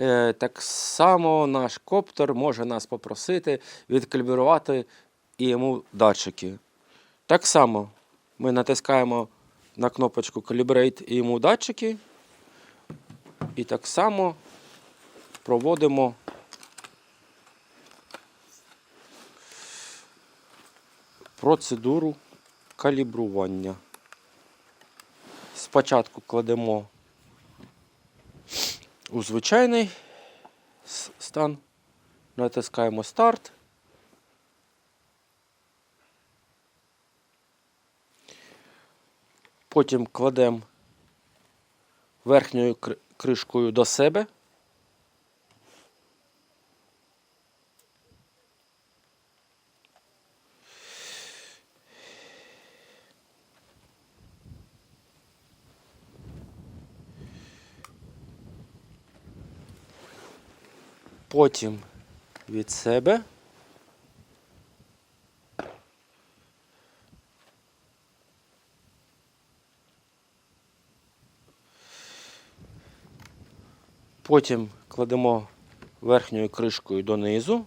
Е, Так само наш коптер може нас попросити відкалібрувати і йому датчики. Так само ми натискаємо на кнопочку Calibrate і йому датчики. І так само проводимо процедуру калібрування. Спочатку кладемо у звичайний стан, натискаємо старт. Потім кладемо верхньою кришкою до себе. Потім від себе. Потім кладемо верхньою кришкою донизу.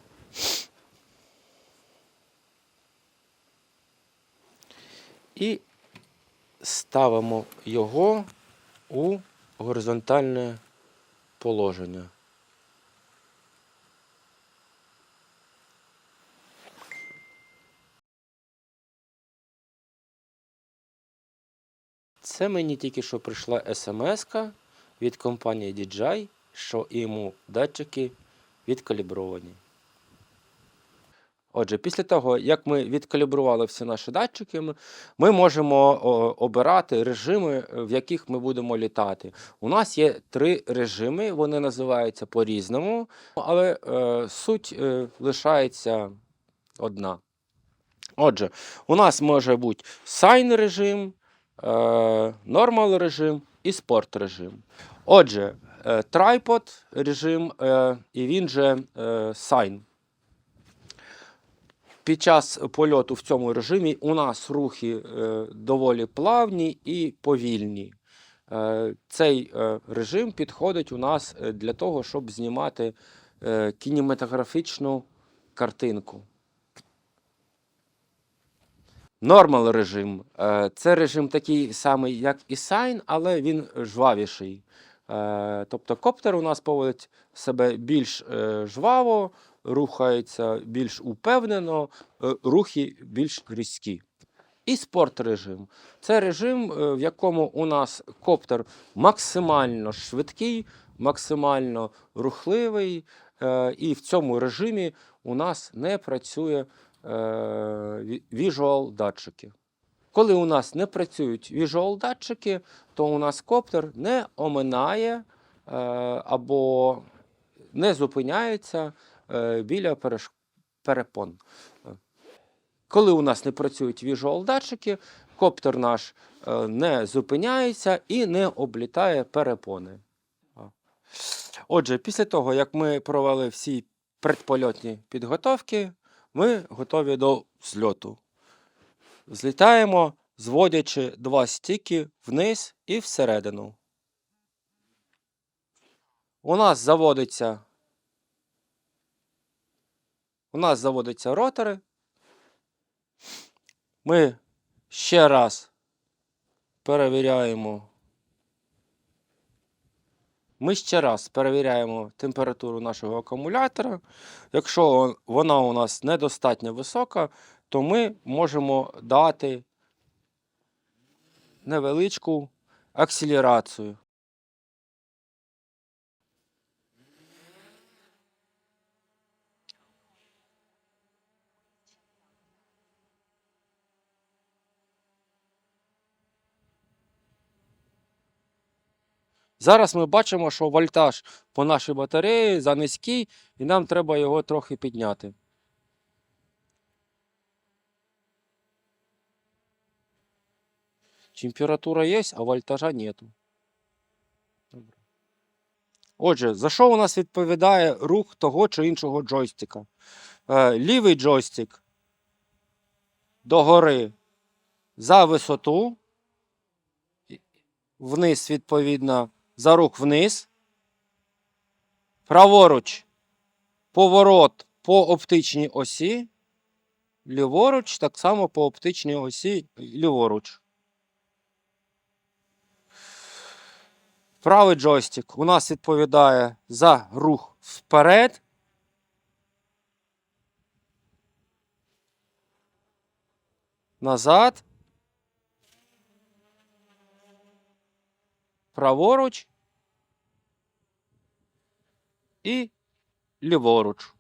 І ставимо його у горизонтальне положення. Це мені тільки що прийшла смс від компанії DJI, що йому датчики відкалібровані. Отже, після того, як ми відкалібрували всі наші датчики, ми- можемо обирати режими, в яких ми будемо літати. У нас є три режими, вони називаються по-різному, але е, суть е, лишається одна. Отже, у нас може бути сайн режим, нормал режим і спорт режим. Отже, е, трайпод режим, е, і він же е, sign. Під час польоту в цьому режимі у нас рухи е, доволі плавні і повільні. Е, цей е, режим підходить у нас е, для того, щоб знімати е, кінематографічну картинку. Нормал режим е, це режим такий самий, як і Sign, але він жвавіший. Е, Тобто коптер у нас поводить себе більш е, жваво, рухається більш упевнено, рухи більш різкі. І спорт режим. Це режим, в якому у нас коптер максимально швидкий, максимально рухливий, і в цьому режимі у нас не працює е, ві- visual датчики. Коли у нас не працюють visual датчики, то у нас коптер не оминає е, або не зупиняється е, біля перепон. Коли у нас не працюють visual датчики, коптер наш не зупиняється і не облітає перепони. Отже, після того, як ми провели всі предпольотні підготовки, ми готові до зльоту. Злітаємо, зводячи два стіки вниз і всередину. У нас заводиться. У нас заводяться ротори. Ми ще раз перевіряємо. Ми ще раз перевіряємо температуру нашого акумулятора. Якщо вона у нас недостатньо висока, то ми можемо дати невеличку акселерацію. Зараз ми бачимо, що вольтаж по нашій батареї занизький, і нам треба його трохи підняти. Температура є, а вольтажа нету. Отже, за що у нас відповідає рух того чи іншого джойстика? Е, лівий джойстик догори за висоту, вниз, відповідно, за рух вниз, праворуч поворот по оптичній осі, ліворуч так само по оптичній осі ліворуч. Правий джойстик у нас відповідає за рух вперед. Назад. Праворуч. І ліворуч.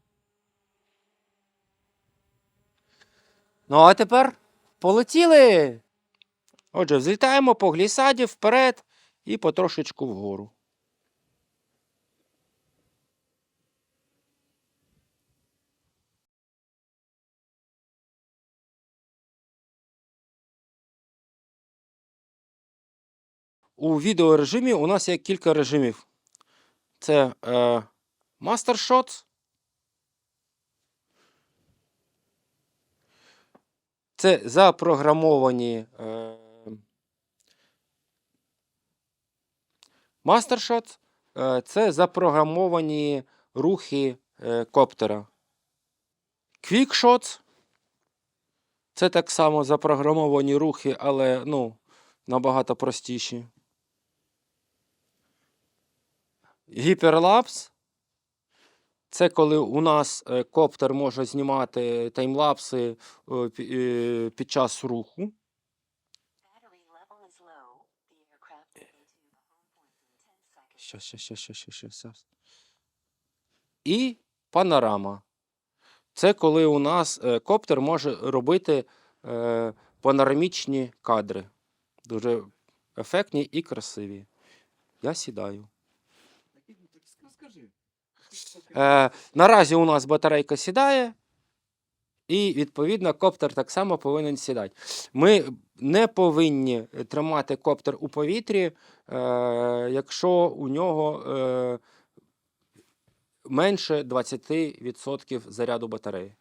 Ну, а тепер полетіли. Отже, взлітаємо по глісаді вперед і потрошечку вгору. У відеорежимі у нас є кілька режимів. Це е, Master Shots. Це запрограмовані е, Shots е, це запрограмовані рухи е, коптера. Shots це так само запрограмовані рухи, але ну, набагато простіші. Гіперлапс. Це коли у нас е, коптер може знімати таймлапси е, е, під час руху. Battery level is low. The aircraft will get to the home point in 10 seconds. Щас, щас, щас, щас, щас, щас, щас. І панорама. Це коли у нас коптер може робити панорамічні кадри. Дуже ефектні і красиві. Я сідаю. Е, наразі у нас батарейка сідає, і, відповідно, коптер так само повинен сідати. Ми не повинні тримати коптер у повітрі, е, якщо у нього е, менше 20% заряду батареї.